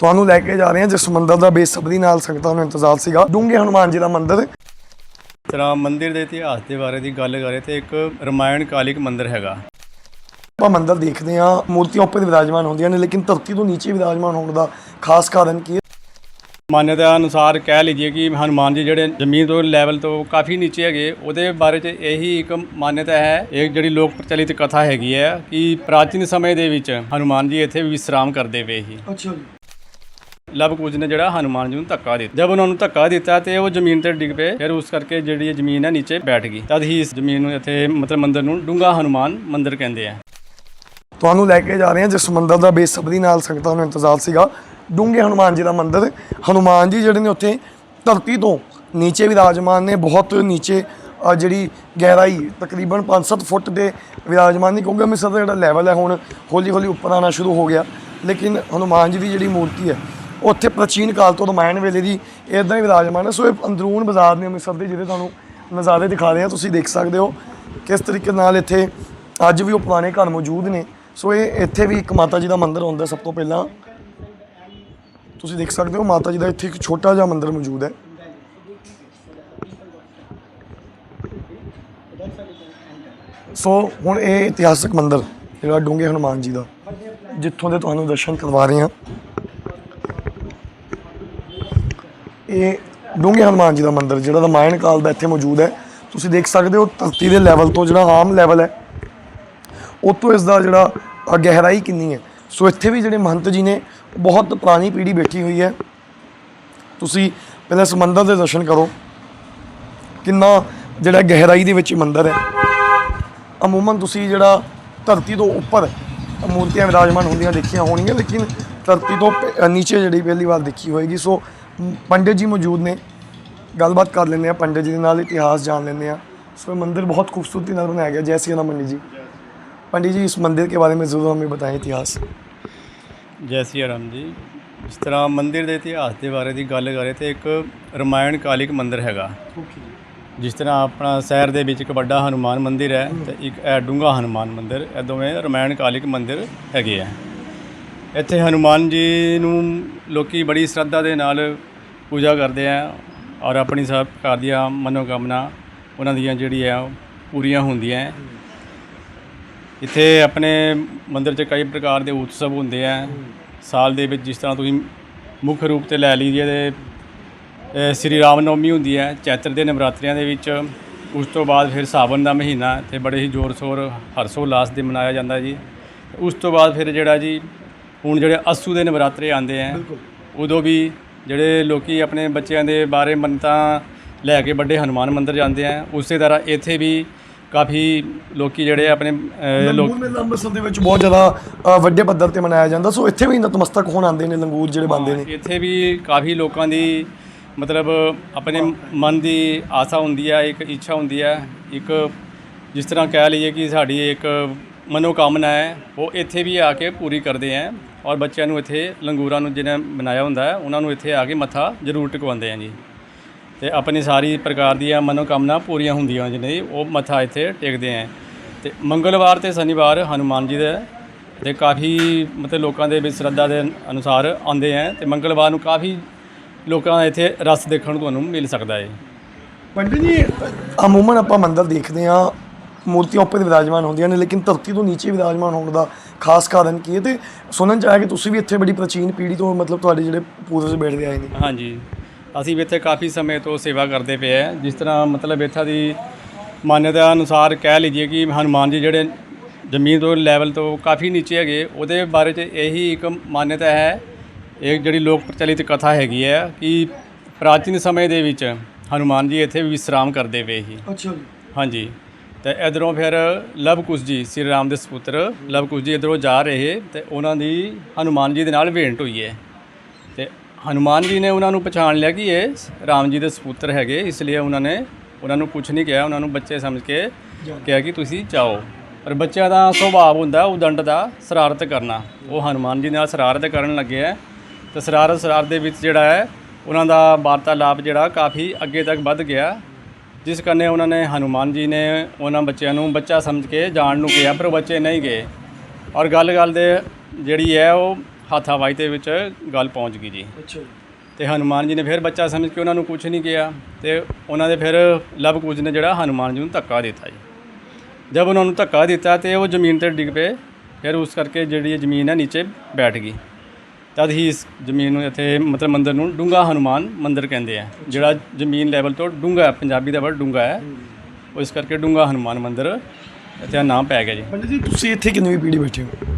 ਤੁਹਾਨੂੰ ਲੈ ਕੇ ਜਾ ਰਹੇ ਹਾਂ ਜਿਸ ਮੰਦਿਰ ਦਾ ਬੇਸਬਰੀ ਨਾਲ ਸੰਗਤਾਂ ਨੂੰ ਇੰਤਜ਼ਾਰ ਸੀਗਾ। ਡੂੰਘੇ ਹਨੂਮਾਨ ਜੀ ਦਾ ਮੰਦਿਰ। ਤਰ੍ਹਾਂ ਮੰਦਿਰ ਦੇ ਇਤਿਹਾਸ ਦੇ ਬਾਰੇ ਦੀ ਗੱਲ ਕਰੇ ਤੇ ਇੱਕ ਰਮਾਇਣ ਕਾਲਿਕ ਮੰਦਿਰ ਹੈਗਾ। ਆਪਾਂ ਮੰਦਿਰ ਦੇਖਦੇ ਹਾਂ ਮੂਰਤੀਆਂ ਉੱਪਰ ਵਿਰਾਜਮਾਨ ਹੁੰਦੀਆਂ ਨੇ ਲੇਕਿਨ ਧਰਤੀ ਤੋਂ ਨੀਚੇ ਵਿਰਾਜਮਾਨ ਹੋਣ ਦਾ ਖਾਸ ਕਾਰਨ ਕੀ ਹੈ? ਮਾਨਯਤਾ ਅਨੁਸਾਰ ਕਹਿ ਲਈਏ ਕਿ ਹਨੂਮਾਨ ਜੀ ਜਿਹੜੇ ਜ਼ਮੀਨ ਤੋਂ ਲੈਵਲ ਤੋਂ ਕਾਫੀ ਨੀਚੇ ਹੈਗੇ ਉਹਦੇ ਬਾਰੇ 'ਚ ਇਹੀ ਇੱਕ ਮਾਨਯਤਾ ਹੈ। ਇੱਕ ਜਿਹੜੀ ਲੋਕ ਪ੍ਰਚਲਿਤ ਕਥਾ ਹੈਗੀ ਹੈ ਕਿ ਪ੍ਰਾਚੀਨ ਸਮੇਂ ਦੇ ਵਿੱਚ ਹਨੂਮਾਨ ਜੀ ਇੱਥੇ ਵਿਸਰਾਮ ਕਰਦੇ ਪਏ ਸੀ। ਅੱਛਾ ਜੀ। ਲਵ ਕੁਝ ਨੇ ਜਿਹੜਾ ਹਨੂਮਾਨ ਜੀ ਨੂੰ ਧੱਕਾ ਦਿੱਤਾ। ਜਦ ਉਹਨਾਂ ਨੂੰ ਧੱਕਾ ਦਿੱਤਾ ਤੇ ਉਹ ਜ਼ਮੀਨ ਤੇ ਡਿੱਗ ਪਏ, ਫਿਰ ਉਸ ਕਰਕੇ ਜਿਹੜੀ ਇਹ ਜ਼ਮੀਨ ਹੈ ਨੀਚੇ ਬੈਠ ਗਈ। ਤਦ ਹੀ ਇਸ ਜ਼ਮੀਨ ਨੂੰ ਇੱਥੇ ਮਤਲਬ ਮੰਦਿਰ ਨੂੰ ਡੂੰਗਾ ਹਨੂਮਾਨ ਮੰਦਿਰ ਕਹਿੰਦੇ ਆ। ਤੁਹਾਨੂੰ ਲੈ ਕੇ ਜਾ ਰਹੇ ਹਾਂ, ਜਿਸ ਮੰਦਿਰ ਦਾ ਬੇਸਬਰੀ ਨਾਲ ਸੰਗਤਾਂ ਨੂੰ ਇੰਤਜ਼ਾਰ ਸੀਗਾ। ਡੂੰਘੇ ਹਨੂਮਾਨ ਜੀ ਦਾ ਮੰਦਿਰ। ਹਨੂਮਾਨ ਜੀ ਜਿਹੜੇ ਨੇ ਉੱਥੇ ਧਰਤੀ ਤੋਂ ਨੀਚੇ ਵਿਰਾਜਮਾਨ ਨੇ, ਬਹੁਤ ਨੀਚੇ ਜਿਹੜੀ ਗਹਿਰਾਈ ਤਕਰੀਬਨ 5-7 ਫੁੱਟ ਦੇ ਵਿਰਾਜਮਾਨ ਨੇ, ਕਿਉਂਕਿ ਅੰਮ੍ਰਿਤਸਰ ਦਾ ਜਿਹੜਾ ਲੈਵਲ ਹੈ ਹੁਣ ਹੌਲੀ ਹੌਲੀ ਉੱਪਰ ਆਉਣਾ ਸ਼ੁਰੂ ਹੋ ਗਿਆ। ਲੇਕਿਨ ਹਨੂਮਾਨ ਜੀ ਦੀ ਜਿਹੜੀ ਮੂਰਤੀ ਹੈ ਉੱਥੇ ਪ੍ਰਾਚੀਨ ਕਾਲ ਤੋਂ ਰਮਾਇਣ ਵੇਲੇ ਦੀ ਇਦਾਂ ਹੀ ਵਿਰਾਜਮਾਨ ਹੈ। ਸੋ ਇਹ ਅੰਦਰੂਨ ਬਾਜ਼ਾਰ ਨੇ ਅੰਮ੍ਰਿਤਸਰ ਦੇ ਜਿਹੜੇ ਤੁਹਾਨੂੰ ਨਜ਼ਾਰੇ ਦਿਖਾ ਰਹੇ ਹਾਂ ਤੁਸੀਂ ਦੇਖ ਸਕਦੇ ਹੋ ਕਿਸ ਤਰੀਕੇ ਨਾਲ ਇੱਥੇ ਅੱਜ ਵੀ ਉਹ ਪੁਰਾਣੇ ਘਰ ਮੌਜੂਦ ਨੇ। ਸੋ ਇਹ ਇੱਥੇ ਵੀ ਇੱਕ ਮਾਤਾ ਜੀ ਦਾ ਮੰਦਿਰ ਹੁੰਦਾ ਸਭ ਤੋਂ ਪਹਿਲਾਂ। ਤੁਸੀਂ ਦੇਖ ਸਕਦੇ ਹੋ ਮਾਤਾ ਜੀ ਦਾ ਇੱਥੇ ਇੱਕ ਛੋਟਾ ਜਿਹਾ ਮੰਦਿਰ ਮੌਜੂਦ ਹੈ। ਸੋ ਹੁਣ ਇਹ ਇਤਿਹਾਸਕ ਮੰਦਿਰ, ਜਿਹੜਾ ਡੂੰਘੇ ਹਨੂਮਾਨ ਜੀ ਦਾ, ਜਿੱਥੋਂ ਦੇ ਤੁਹਾਨੂੰ ਦਰਸ਼ਨ ਕਰਵਾ ਰਹੇ ਹਾਂ। ਇਹ ਡੂੰਘੇ ਹਨੂਮਾਨ ਜੀ ਦਾ ਮੰਦਿਰ, ਜਿਹੜਾ ਰਾਮਾਇਣ ਕਾਲ ਦਾ ਇੱਥੇ ਮੌਜੂਦ ਹੈ। ਤੁਸੀਂ ਦੇਖ ਸਕਦੇ ਹੋ ਧਰਤੀ ਦੇ ਲੈਵਲ ਤੋਂ ਜਿਹੜਾ ਆਮ ਲੈਵਲ ਹੈ ਉਤੋਂ ਇਸ ਦਾ ਜਿਹੜਾ ਗਹਿਰਾਈ ਕਿੰਨੀ ਹੈ। ਸੋ ਇੱਥੇ ਵੀ ਜਿਹੜੇ ਮਹੰਤ ਜੀ ਨੇ ਬਹੁਤ ਪੁਰਾਣੀ ਪੀੜ੍ਹੀ ਬੈਠੀ ਹੋਈ ਹੈ। ਤੁਸੀਂ ਪਹਿਲਾਂ ਇਸ ਮੰਦਿਰ ਦੇ ਦਰਸ਼ਨ ਕਰੋ। ਕਿੰਨਾ ਜਿਹੜਾ ਗਹਿਰਾਈ ਦੇ ਵਿੱਚ ਮੰਦਿਰ ਹੈ। ਅਮੂਮਨ ਤੁਸੀਂ ਜਿਹੜਾ ਧਰਤੀ ਤੋਂ ਉੱਪਰ ਮੂਰਤੀਆਂ ਵਿਰਾਜਮਾਨ ਹੁੰਦੀਆਂ ਦੇਖੀਆਂ ਹੋਣਗੀਆਂ, ਲੇਕਿਨ ਧਰਤੀ ਤੋਂ ਪ- ਨੀਚੇ ਜਿਹੜੀ ਪਹਿਲੀ ਵਾਰ ਦੇਖੀ ਹੋਏਗੀ। ਸੋ ਪੰਡਿਤ ਜੀ ਮੌਜੂਦ ਨੇ ਗੱਲਬਾਤ ਕਰ ਲੈਂਦੇ ਆ ਪੰਡਿਤ ਜੀ ਦੇ ਨਾਲ ਇਤਿਹਾਸ ਜਾਣ ਲੈਂਦੇ ਆ ਸੋ ਇਹ ਮੰਦਿਰ बहुत खूबसूरती ਨਾਲ बनाया गया जय श्री राम पंडित जी पंडित जी इस मंदिर के बारे में ज़रूर हमें बताएं इतिहास ਜੈ ਸਿਆ ਰਾਮ ਜੀ ਇਸ ਤਰ੍ਹਾਂ ਮੰਦਿਰ ਦੇ ਇਤਿਹਾਸ ਦੇ ਬਾਰੇ ਦੀ ਗੱਲ ਕਰੇ ਤੇ ਇੱਕ ਰਮਾਇਣ ਕਾਲਿਕ ਮੰਦਿਰ ਹੈਗਾ ਜਿਸ ਤਰ੍ਹਾਂ ਆਪਣਾ ਸ਼ਹਿਰ ਦੇ ਵਿੱਚ ਇੱਕ ਵੱਡਾ ਹਨੂਮਾਨ ਮੰਦਿਰ ਹੈ ਤੇ ਇੱਕ ਇਹ ਡੂੰਘਾ ਹਨੂਮਾਨ ਮੰਦਿਰ ਇਹ ਦੋਵੇਂ ਰਮਾਇਣ ਕਾਲਿਕ ਮੰਦਿਰ ਹੈਗੇ ਆ ਇੱਥੇ ਹਨੂਮਾਨ ਜੀ ਨੂੰ ਲੋਕੀ ਬੜੀ ਸ਼ਰਧਾ ਦੇ ਨਾਲ ਪੂਜਾ ਕਰਦੇ ਆ ਔਰ ਆਪਣੀ ਸਭ ਪ੍ਰਕਾਰ ਦੀਆਂ ਮਨੋਕਾਮਨਾ ਉਹਨਾਂ ਦੀਆਂ ਜਿਹੜੀ ਆ ਪੂਰੀਆਂ ਹੁੰਦੀਆਂ। ਇੱਥੇ ਆਪਣੇ ਮੰਦਿਰ 'ਚ ਕਈ ਪ੍ਰਕਾਰ ਦੇ ਉਤਸਵ ਹੁੰਦੇ ਆ। ਸਾਲ ਦੇ ਵਿੱਚ ਜਿਸ ਤਰ੍ਹਾਂ ਤੁਸੀਂ ਮੁੱਖ ਰੂਪ ਤੇ ਲੈ ਲਈਏ ਤੇ ਸ੍ਰੀ ਰਾਮ ਨਵਮੀ ਹੁੰਦੀ ਹੈ ਚੈਤਰ ਦੇ ਨਵਰਾਤਰਿਆਂ ਦੇ ਵਿੱਚ। ਉਸ ਤੋਂ ਬਾਅਦ ਫਿਰ ਸਾਵਨ ਦਾ ਮਹੀਨਾ ਤੇ ਬੜੇ ਹੀ ਜ਼ੋਰ ਸ਼ੋਰ ਹਰਸ਼ੋਲਾਸ ਦੇ ਮਨਾਇਆ ਜਾਂਦਾ ਜੀ। ਉਸ ਤੋਂ ਬਾਅਦ ਫਿਰ ਜਿਹੜਾ ਜੀ ਹੁਣ ਜਿਹੜੇ ਅਸੂ ਦੇ ਨਵਰਾਤਰੇ ਆਉਂਦੇ ਆ ਉਦੋਂ ਵੀ ਜਿਹੜੇ ਲੋਕੀ ਆਪਣੇ ਬੱਚਿਆਂ ਦੇ ਬਾਰੇ ਮੰਨਤਾਂ ਲੈ ਕੇ ਵੱਡੇ ਹਨੂਮਾਨ ਮੰਦਿਰ ਜਾਂਦੇ ਆ ਉਸੇ ਤਰ੍ਹਾਂ ਇੱਥੇ ਵੀ ਕਾਫੀ ਲੋਕੀ ਜਿਹੜੇ ਆਪਣੇ ਲੋਕ ਲੰਗੂਰ ਮੇਲਾ ਅੰਮ੍ਰਿਤਸਰ ਦੇ ਵਿੱਚ ਬਹੁਤ ਜ਼ਿਆਦਾ ਅ, ਵੱਡੇ ਪੱਧਰ ਤੇ ਮਨਾਇਆ ਜਾਂਦਾ ਸੋ ਇੱਥੇ ਵੀ ਨਤਮਸਤਕ ਹੋਣ ਆਉਂਦੇ ਨੇ ਲੰਗੂਰ ਜਿਹੜੇ ਬੰਦੇ ਨੇ। ਇੱਥੇ ਵੀ ਕਾਫੀ ਲੋਕਾਂ ਦੀ ਮਤਲਬ ਆਪਣੇ ਮਨ ਦੀ ਆਸਾ ਹੁੰਦੀ ਹੈ ਇੱਕ ਇੱਛਾ ਹੁੰਦੀ ਹੈ ਇੱਕ ਜਿਸ ਤਰ੍ਹਾਂ ਕਹਿ ਲਈਏ ਕਿ ਸਾਡੀ ਇੱਕ ਮਨੋਕਾਮਨਾ ਹੈ, ਉਹ ਇੱਥੇ ਵੀ ਆ ਕੇ ਪੂਰੀ ਕਰਦੇ ਹੈ ਔਰ ਬੱਚਿਆਂ ਨੂੰ ਇੱਥੇ ਲੰਗੂਰਾਂ ਨੂੰ ਜਿਹਨੇ ਬਣਾਇਆ ਹੁੰਦਾ ਹੈ, ਉਹਨਾਂ ਨੂੰ ਇੱਥੇ ਆ ਕੇ ਮੱਥਾ ਜ਼ਰੂਰ ਟਿਕਵਾਉਂਦੇ ਆ ਜੀ। ਤੇ ਆਪਣੀ ਸਾਰੀ ਪ੍ਰਕਾਰ ਦੀਆਂ ਮਨੋਕਾਮਨਾ ਪੂਰੀਆਂ ਹੁੰਦੀਆਂ ਜਿਹਨੇ ਉਹ ਮੱਥਾ ਇੱਥੇ ਟੇਕਦੇ ਆ ਤੇ ਮੰਗਲਵਾਰ ਤੇ ਸ਼ਨੀਵਾਰ ਹਨੂਮਾਨ ਜੀ ਦੇ, ਤੇ ਕਾਫੀ ਮਤਲਬ ਲੋਕਾਂ ਦੇ ਵਿੱਚ ਸ਼ਰਧਾ ਦੇ ਅਨੁਸਾਰ ਆਉਂਦੇ ਆ ਤੇ ਮੰਗਲਵਾਰ ਨੂੰ ਕਾਫੀ ਲੋਕਾਂ ਦਾ ਇੱਥੇ ਰਸ ਦੇਖਣ ਨੂੰ ਤੁਹਾਨੂੰ ਮਿਲ ਸਕਦਾ ਹੈ। ਪੰਡਿਤ ਜੀ ਅਮੂਮਨ ਆਪਾਂ ਮੰਦਰ ਦੇਖਦੇ ਆ ਮੂਰਤੀਆਂ ਉੱਪਰ ਵਿਰਾਜਮਾਨ ਹੁੰਦੀਆਂ ਨੇ ਲੇਕਿਨ ਧਰਤੀ ਤੋਂ ਨੀਚੇ ਵਿਰਾਜਮਾਨ ਹੋਣ ਦਾ ਖਾਸ ਕਾਰਨ ਕੀ ਹੈ ਤੇ ਸੁਣਨ ਚ ਆਇਆ ਕਿ ਤੁਸੀਂ ਵੀ ਇੱਥੇ ਬੜੀ ਪ੍ਰਾਚੀਨ ਪੀੜ੍ਹੀ ਤੋਂ ਮਤਲਬ ਤੁਹਾਡੇ ਜਿਹੜੇ ਪੂਰਵਜ ਬੈਠਦੇ ਆਏ ਨੇ। ਹਾਂਜੀ ਅਸੀਂ ਵੀ ਇੱਥੇ ਕਾਫੀ ਸਮੇਂ ਤੋਂ ਸੇਵਾ ਕਰਦੇ ਪਏ ਆ ਜਿਸ ਤਰ੍ਹਾਂ ਮਤਲਬ ਇੱਥਾਂ ਦੀ ਮਾਨਯਤਾ ਅਨੁਸਾਰ ਕਹਿ ਲਈਏ ਕਿ ਹਨੂਮਾਨ ਜੀ ਜਿਹੜੇ ਜ਼ਮੀਨ ਤੋਂ ਲੈਵਲ ਤੋਂ ਕਾਫੀ ਨੀਚੇ ਹੈਗੇ ਉਹਦੇ ਬਾਰੇ 'ਚ ਇਹੀ ਇੱਕ ਮਾਨਯਤਾ ਹੈ। ਇੱਕ ਜਿਹੜੀ ਲੋਕ ਪ੍ਰਚਲਿਤ ਕਥਾ ਹੈਗੀ ਹੈ ਕਿ ਪ੍ਰਾਚੀਨ ਸਮੇਂ ਦੇ ਵਿੱਚ ਹਨੂਮਾਨ ਜੀ ਇੱਥੇ ਵਿਸਰਾਮ ਕਰਦੇ ਪਏ ਸੀ। ਅੱਛਾ ਜੀ। ਹਾਂਜੀ। ਤੇ ਇਧਰੋਂ ਫਿਰ ਲਵਕੁਸ਼ ਜੀ, ਸ੍ਰੀ ਰਾਮ ਦੇ ਸਪੁੱਤਰ। ਲਵਕੁਸ਼ ਜੀ ਇਧਰੋਂ ਜਾ ਰਹੇ ਤੇ ਉਹਨਾਂ ਦੀ ਹਨੂਮਾਨ ਜੀ ਦੇ ਨਾਲ ਭੇਂਟ ਹੋਈ ਹੈ। ਤੇ ਹਨੂਮਾਨ ਜੀ ਨੇ ਉਹਨਾਂ ਨੂੰ ਪਛਾਣ ਲਿਆ ਕਿ ਇਹ ਰਾਮ ਜੀ ਦੇ ਸਪੁੱਤਰ ਹੈਗੇ, ਇਸ ਲਈ ਉਹਨਾਂ ਨੇ ਉਹਨਾਂ ਨੂੰ ਕੁਝ ਨਹੀਂ ਕਿਹਾ, ਉਹਨਾਂ ਨੂੰ ਬੱਚੇ ਸਮਝ ਕੇ ਕਿਹਾ ਕਿ ਤੁਸੀਂ ਜਾਓ। ਪਰ ਬੱਚਿਆਂ ਦਾ ਸੁਭਾਅ ਹੁੰਦਾ ਉਦੰਡ ਦਾ ਸ਼ਰਾਰਤ ਕਰਨਾ। ਉਹ ਹਨੂਮਾਨ ਜੀ ਨਾਲ ਸ਼ਰਾਰਤ ਕਰਨ ਲੱਗੇ ਹੈ। ਤੇ ਸ਼ਰਾਰਤ ਸ਼ਰਾਰਤ ਦੇ ਵਿੱਚ ਜਿਹੜਾ ਹੈ, ਉਹਨਾਂ ਦਾ ਵਾਰਤਾਲਾਪ ਜਿਹੜਾ ਕਾਫੀ ਅੱਗੇ ਤੱਕ ਵੱਧ ਗਿਆ। ਜਿਸ ਕਰਨੇ ਉਹਨਾਂ ਨੇ ਹਨੂਮਾਨ ਜੀ ਨੇ ਉਹਨਾਂ ਬੱਚਿਆਂ ਨੂੰ ਬੱਚਾ ਸਮਝ ਕੇ ਜਾਣ ਨੂੰ ਕਿਹਾ ਪਰ ਉਹ ਬੱਚੇ ਨਹੀਂ ਗਏ। ਔਰ ਗੱਲ ਗੱਲ ਦੇ ਜਿਹੜੀ ਹੈ ਉਹ ਹੱਥਾਵਾਈ ਦੇ ਵਿੱਚ ਗੱਲ ਪਹੁੰਚ ਗਈ ਜੀ। ਅੱਛਾ ਤੇ ਹਨੂਮਾਨ ਜੀ ਨੇ ਫਿਰ ਬੱਚਾ ਸਮਝ ਕੇ ਉਹਨਾਂ ਨੂੰ ਕੁਝ ਨਹੀਂ ਕਿਹਾ ਤੇ ਉਹਨਾਂ ਦੇ ਫਿਰ ਲਵ ਕੁਝ ਨੇ ਜਿਹੜਾ ਹਨੂਮਾਨ ਜੀ ਨੂੰ ਧੱਕਾ ਦਿੱਤਾ ਜੀ। ਜਦ ਉਹਨਾਂ ਨੂੰ ਧੱਕਾ ਦਿੱਤਾ ਤੇ ਉਹ ਜ਼ਮੀਨ ਤੇ ਡਿੱਗ ਪਏ ਫਿਰ ਉਸ ਕਰਕੇ ਜਿਹੜੀ ਜ਼ਮੀਨ ਹੈ ਨੀਚੇ ਬੈਠ ਗਈ। ਤਦ ਹੀ ਇਸ ਜ਼ਮੀਨ ਨੂੰ ਇੱਥੇ ਮਤਲਬ ਮੰਦਿਰ ਨੂੰ ਡੂੰਗਾ ਹਨੂਮਾਨ ਮੰਦਿਰ ਕਹਿੰਦੇ ਆ। ਜਿਹੜਾ ਜ਼ਮੀਨ ਲੈਵਲ ਤੋਂ ਡੂੰਗਾ ਹੈ ਪੰਜਾਬੀ ਦਾ ਵਰਡ ਡੂੰਗਾ ਹੈ ਉਹ ਇਸ ਕਰਕੇ ਡੂੰਗਾ ਹਨੂਮਾਨ ਮੰਦਿਰ ਇੱਥੇ ਆ ਨਾਮ ਪੈ ਗਿਆ ਜੀ। ਪੰਡਿਤ ਜੀ ਤੁਸੀਂ ਇੱਥੇ ਕਿੰਨੀ ਪੀੜੀ ਬੈਠੇ ਹੋ?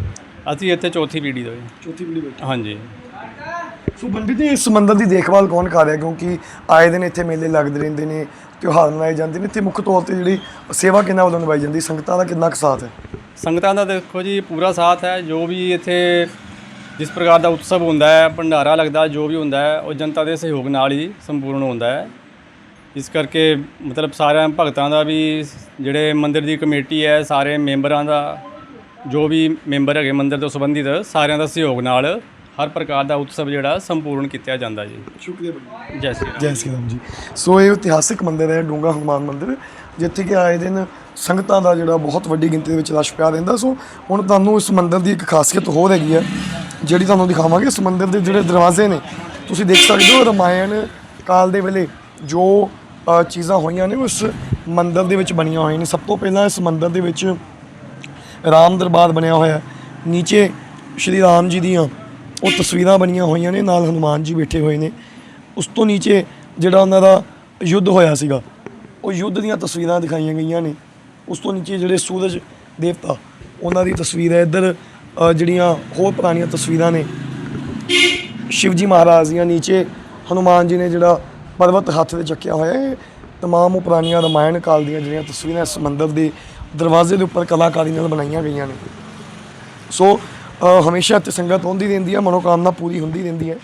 ਅਸੀਂ ਇੱਥੇ ਚੌਥੀ ਪੀੜ੍ਹੀ ਤੋਂ ਜੀ। ਚੌਥੀ ਪੀੜੀ ਬੈਠੇ ਹਾਂਜੀ। ਸੋ ਪੰਡਿਤ ਜੀ ਇਸ ਮੰਦਿਰ ਦੀ ਦੇਖਭਾਲ ਕੌਣ ਕਰ ਰਿਹਾ? ਕਿਉਂਕਿ ਆਏ ਦਿਨ ਇੱਥੇ ਮੇਲੇ ਲੱਗਦੇ ਰਹਿੰਦੇ ਨੇ ਤਿਉਹਾਰ ਮਨਾਏ ਜਾਂਦੇ ਨੇ। ਤੇ ਮੁੱਖ ਤੌਰ ਤੇ ਜਿਹੜੀ ਸੇਵਾ ਕਿੰਨਾ ਵੱਲੋਂ ਨਿਭਾਈ ਜਾਂਦੀ? ਸੰਗਤਾਂ ਦਾ ਕਿੰਨਾ ਕੁ ਸਾਥ ਹੈ? ਸੰਗਤਾਂ ਦਾ ਦੇਖੋ ਜੀ ਪੂਰਾ ਸਾਥ ਹੈ। ਜੋ ਵੀ ਇੱਥੇ ਜਿਸ ਪ੍ਰਕਾਰ ਦਾ ਉਤਸਵ ਹੁੰਦਾ ਹੈ, ਭੰਡਾਰਾ ਲੱਗਦਾ, ਜੋ ਵੀ ਹੁੰਦਾ ਹੈ, ਉਹ ਜਨਤਾ ਦੇ ਸਹਿਯੋਗ ਨਾਲ ਹੀ ਸੰਪੂਰਨ ਹੁੰਦਾ ਹੈ। ਇਸ ਕਰਕੇ ਮਤਲਬ ਸਾਰਿਆਂ ਭਗਤਾਂ ਦਾ ਵੀ ਜਿਹੜੇ ਮੰਦਿਰ ਦੀ ਕਮੇਟੀ ਹੈ, ਸਾਰੇ ਮੈਂਬਰਾਂ ਦਾ, ਜੋ ਵੀ ਮੈਂਬਰ ਹੈਗੇ ਮੰਦਿਰ ਤੋਂ ਸੰਬੰਧਿਤ, ਸਾਰਿਆਂ ਦਾ ਸਹਿਯੋਗ ਨਾਲ ਹਰ ਪ੍ਰਕਾਰ ਦਾ ਉਤਸਵ ਜਿਹੜਾ ਸੰਪੂਰਨ ਕੀਤਾ ਜਾਂਦਾ ਜੀ। ਸ਼ੁਕਰੀਆ ਬਈ ਜੈ ਸ਼੍ਰੀ ਰਾਮ। ਜੈ ਸ੍ਰੀ ਰਾਮ ਜੀ। ਸੋ ਇਹ ਇਤਿਹਾਸਿਕ ਮੰਦਿਰ ਹੈ ਡੂੰਗਾ ਹਨੂਮਾਨ ਮੰਦਿਰ। ਜਿੱਥੇ ਕਿ ਆਏ ਦਿਨ ਸੰਗਤਾਂ ਦਾ ਜਿਹੜਾ ਬਹੁਤ ਵੱਡੀ ਗਿਣਤੀ ਦੇ ਵਿੱਚ ਰਸ਼ ਪਿਆ ਰਹਿੰਦਾ। ਸੋ ਹੁਣ ਤੁਹਾਨੂੰ ਇਸ ਮੰਦਿਰ ਦੀ ਇੱਕ ਖਾਸੀਅਤ ਹੋਰ ਹੈਗੀ ਹੈ, ਜਿਹੜੀ ਤੁਹਾਨੂੰ ਦਿਖਾਵਾਂਗੇ। ਇਸ ਮੰਦਿਰ ਦੇ ਜਿਹੜੇ ਦਰਵਾਜ਼ੇ ਨੇ, ਤੁਸੀਂ ਦੇਖ ਸਕਦੇ ਹੋ ਰਮਾਇਣ ਕਾਲ ਦੇ ਵੇਲੇ ਜੋ ਚੀਜ਼ਾਂ ਹੋਈਆਂ ਨੇ, ਉਸ ਮੰਦਿਰ ਦੇ ਵਿੱਚ ਬਣੀਆਂ ਹੋਈਆਂ ਨੇ। ਸਭ ਤੋਂ ਪਹਿਲਾਂ ਇਸ ਮੰਦਿਰ ਦੇ ਵਿੱਚ ਰਾਮ ਦਰਬਾਰ ਬਣਿਆ ਹੋਇਆ ਹੈ। ਨੀਚੇ ਸ਼੍ਰੀ ਰਾਮ ਜੀ ਦੀਆਂ ਉਹ ਤਸਵੀਰਾਂ ਬਣੀਆਂ ਹੋਈਆਂ ਨੇ, ਨਾਲ ਹਨੂਮਾਨ ਜੀ ਬੈਠੇ ਹੋਏ ਨੇ। ਉਸ ਤੋਂ ਨੀਚੇ ਜਿਹੜਾ ਉਹਨਾਂ ਦਾ ਯੁੱਧ ਹੋਇਆ ਸੀਗਾ, ਉਹ ਯੁੱਧ ਦੀਆਂ ਤਸਵੀਰਾਂ ਦਿਖਾਈਆਂ ਗਈਆਂ ਨੇ। ਉਸ ਤੋਂ ਨੀਚੇ ਜਿਹੜੇ ਸੂਰਜ ਦੇਵਤਾ, ਉਹਨਾਂ ਦੀ ਤਸਵੀਰ ਹੈ। ਇੱਧਰ ਜਿਹੜੀਆਂ ਹੋਰ ਪੁਰਾਣੀਆਂ ਤਸਵੀਰਾਂ ਨੇ ਸ਼ਿਵਜੀ ਮਹਾਰਾਜ ਦੀਆਂ ਨੀਚੇ, ਹਨੂਮਾਨ ਜੀ ਨੇ ਜਿਹੜਾ ਪਰਵਤ ਹੱਥ ਵਿੱਚ ਚੱਕਿਆ ਹੋਇਆ ਹੈ। ਇਹ ਤਮਾਮ ਉਹ ਪੁਰਾਣੀਆਂ ਰਮਾਇਣ ਕਾਲ ਦੀਆਂ ਜਿਹੜੀਆਂ ਤਸਵੀਰਾਂ ਇਸ ਮੰਦਿਰ ਦੇ ਦਰਵਾਜ਼ੇ ਦੇ ਉੱਪਰ ਕਲਾਕਾਰੀ ਨਾਲ ਬਣਾਈਆਂ ਗਈਆਂ ਨੇ। ਸੋ ਹਮੇਸ਼ਾ ਇੱਥੇ ਸੰਗਤ ਆਉਂਦੀ ਰਹਿੰਦੀ ਹੈ ਮਨੋਕਾਮਨਾ ਪੂਰੀ ਹੁੰਦੀ ਰਹਿੰਦੀ ਹੈ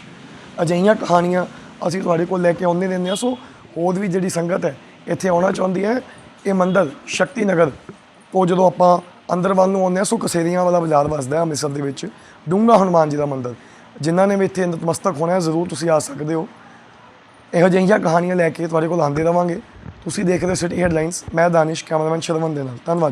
ਅਜਿਹੀਆਂ ਕਹਾਣੀਆਂ ਅਸੀਂ ਤੁਹਾਡੇ ਕੋਲ ਲੈ ਕੇ ਆਉਂਦੇ ਰਹਿੰਦੇ ਹਾਂ ਸੋ ਹੋਰ ਵੀ ਜਿਹੜੀ ਸੰਗਤ ਹੈ, ਇੱਥੇ ਆਉਣਾ ਚਾਹੁੰਦੀ ਹੈ, ਇਹ ਮੰਦਿਰ ਸ਼ਕਤੀ ਨਗਰ। ਤੋਂ ਜਦੋਂ ਆਪਾਂ ਅੰਦਰ ਵੱਲ ਨੂੰ ਆਉਂਦੇ ਹਾਂ ਸੋ ਕਸੇਰੀਆਂ ਵਾਲਾ ਬਾਜ਼ਾਰ ਵਸਦਾ ਹੈ ਅੰਮ੍ਰਿਤਸਰ ਦੇ ਵਿੱਚ। ਡੂੰਗਾ ਹਨੂਮਾਨ ਜੀ ਦਾ ਮੰਦਿਰ ਜਿਨ੍ਹਾਂ ਨੇ ਵੀ ਇੱਥੇ ਨਤਮਸਤਕ ਹੋਣਾ ਹੈ, ਜ਼ਰੂਰ ਤੁਸੀਂ ਆ ਸਕਦੇ ਹੋ। ਇਹੋ ਜਿਹੀਆਂ ਕਹਾਣੀਆਂ ਲੈ ਕੇ ਤੁਹਾਡੇ ਕੋਲ ਆਉਂਦੇ ਰਵਾਂਗੇ। ਤੁਸੀਂ ਦੇਖ ਰਹੇ ਹੋ ਸਿਟੀ ਹੈਡਲਾਈਨਸ ਮੈਂ ਦਾਨਿਸ਼, ਕੈਮਰਾਮੈਨ ਸ਼ਰਵਨ ਦੇ ਨਾਲ। ਧੰਨਵਾਦ।